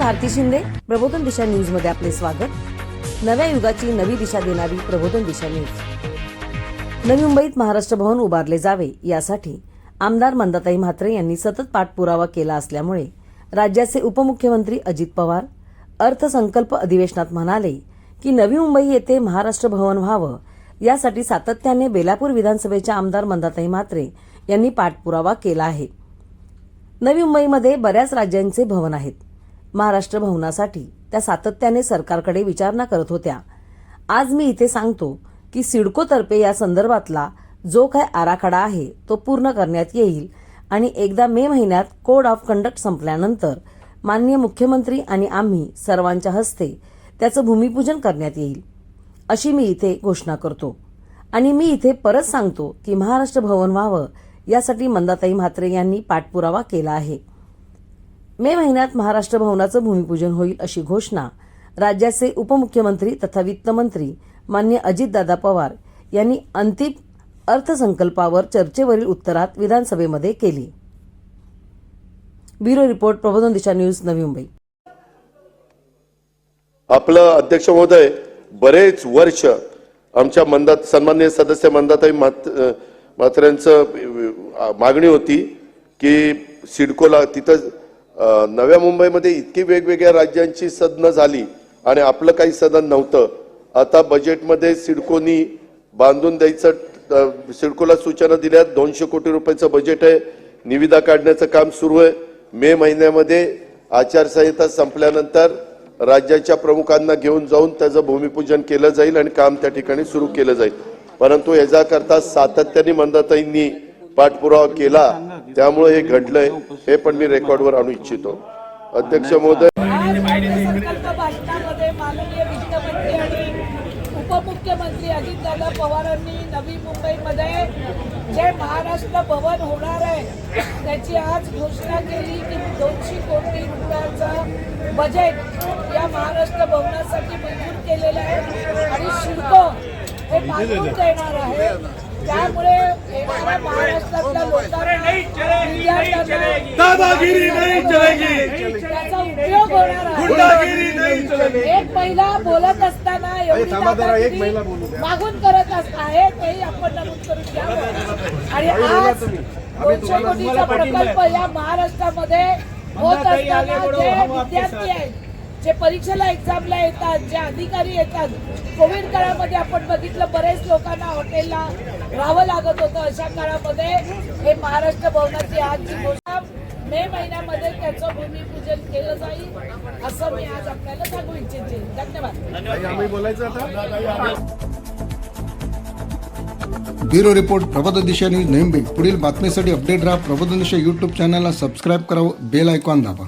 भारती शिंदे प्रबोधन दिशा न्यूजमध्ये आपले स्वागत. नव्या युगाची नवी दिशा देणारी प्रबोधन दिशा न्यूज. नवी मुंबईत महाराष्ट्र भवन उभारले जावे यासाठी आमदार मंदाताई म्हात्रे यांनी सतत पाठपुरावा केला असल्यामुळे राज्याचे उपमुख्यमंत्री अजित पवार अर्थसंकल्प अधिवेशनात म्हणाले की नवी मुंबई येथे महाराष्ट्र भवन व्हावं यासाठी सातत्याने बेलापूर विधानसभेच्या आमदार मंदाताई म्हात्रे यांनी पाठपुरावा केला आहे. नवी मुंबईमध्ये बऱ्याच राज्यांचे भवन आहेत. महाराष्ट्र भवनासाठी त्या सातत्याने सरकारकडे विचारणा करत होत्या. आज मी इथे सांगतो की सिडकोतर्फे या संदर्भातला जो काय आराखडा आहे तो पूर्ण करण्यात येईल आणि एकदा मे महिन्यात कोड ऑफ कंडक्ट संपल्यानंतर माननीय मुख्यमंत्री आणि आम्ही सर्वांच्या हस्ते त्याचं भूमिपूजन करण्यात येईल अशी मी इथे घोषणा करतो. आणि मी इथे परत सांगतो की महाराष्ट्र भवन व्हावं यासाठी मंदाताई म्हात्रे यांनी पाठपुरावा केला आहे. मे महिन्यात महाराष्ट्र भवनाचं भूमिपूजन होईल अशी घोषणा राज्याचे उपमुख्यमंत्री तथा वित्तमंत्री मान्य अजितदादा पवार यांनी अंतिम अर्थसंकल्पावर चर्चेवरील उत्तरात विधानसभेमध्ये केली. ब्युरो रिपोर्ट प्रबोधन दिशा न्यूज नवी मुंबई. आपलं अध्यक्ष महोदय बरेच वर्ष आमच्या मंदात सन्मान्य सदस्य मंदाताई मात्र मागणी होती की सिडकोला तिथं नव्या मुंबईमध्ये इतकी वेगवेगळ्या राज्यांची सदनं झाली आणि आपलं काही सदन नव्हतं. आता बजेटमध्ये सिडकोनी बांधून द्यायचं सिडकोला सूचना दिल्या दोनशे कोटी रुपयाचं बजेट आहे. निविदा काढण्याचं काम सुरू आहे. मे महिन्यामध्ये आचारसंहिता संपल्यानंतर राज्याच्या प्रमुखांना घेऊन जाऊन त्याचं भूमिपूजन केलं जाईल आणि काम त्या ठिकाणी सुरू केलं जाईल. परंतु याच्याकरता सातत्याने मंदाताईंनी पाठपुरावा केला. त्यामुळे हे घडलंय हे पण मी रेकॉर्डवर आणू इच्छितो. अध्यक्ष महोदय आज अर्थसंकल्प भाषणामध्ये आणि उपमुख्यमंत्री अजितदादा पवारांनी नवी मुंबईमध्ये जे महाराष्ट्र भवन होणार आहे त्याची आज घोषणा केली की दोनशे कोटी रुपयाचं बजेट या महाराष्ट्र भवनासाठी मंजूर केलेलं आहे. आणि शुल्क हे बांधून देणार आहे. त्यामुळे येणाऱ्या महाराष्ट्रातल्या लोकांना दादागिरी नहीं चलेगी त्याचा उपयोग होणार आहे. गुंडागिरी नहीं चलेगी एक महिला बोलत असताना एवढी दादागिरी मागून करत अस- आहे तेही आपण नमूद करून घ्यावं आणि आज दोनशे कोटीचा प्रकल्प या महाराष्ट्रामध्ये होत असताना जे विद्यार्थी आहेत जे परीक्षेला एक्झामला येतात जे अधिकारी येतात कोविड काळामध्ये आपण बघितलं बरेच लोकांना हॉटेलला राहावं लागत होतं. अशा काळामध्ये हे महाराष्ट्र भवनाची आज जी घोषणा मे महिन्यामध्ये त्याचं भूमिपूजन केलं जाईल असं मी आज आपल्याला सांगू इच्छिते. धन्यवाद. Bureau report Prabodh Disha news नेमबे पुढील बातमीसाठी अपडेट राहा प्रबोध दिशा यूट्यूब चॅनलला सबस्क्राईब करावं बेल आयकॉन दाबा.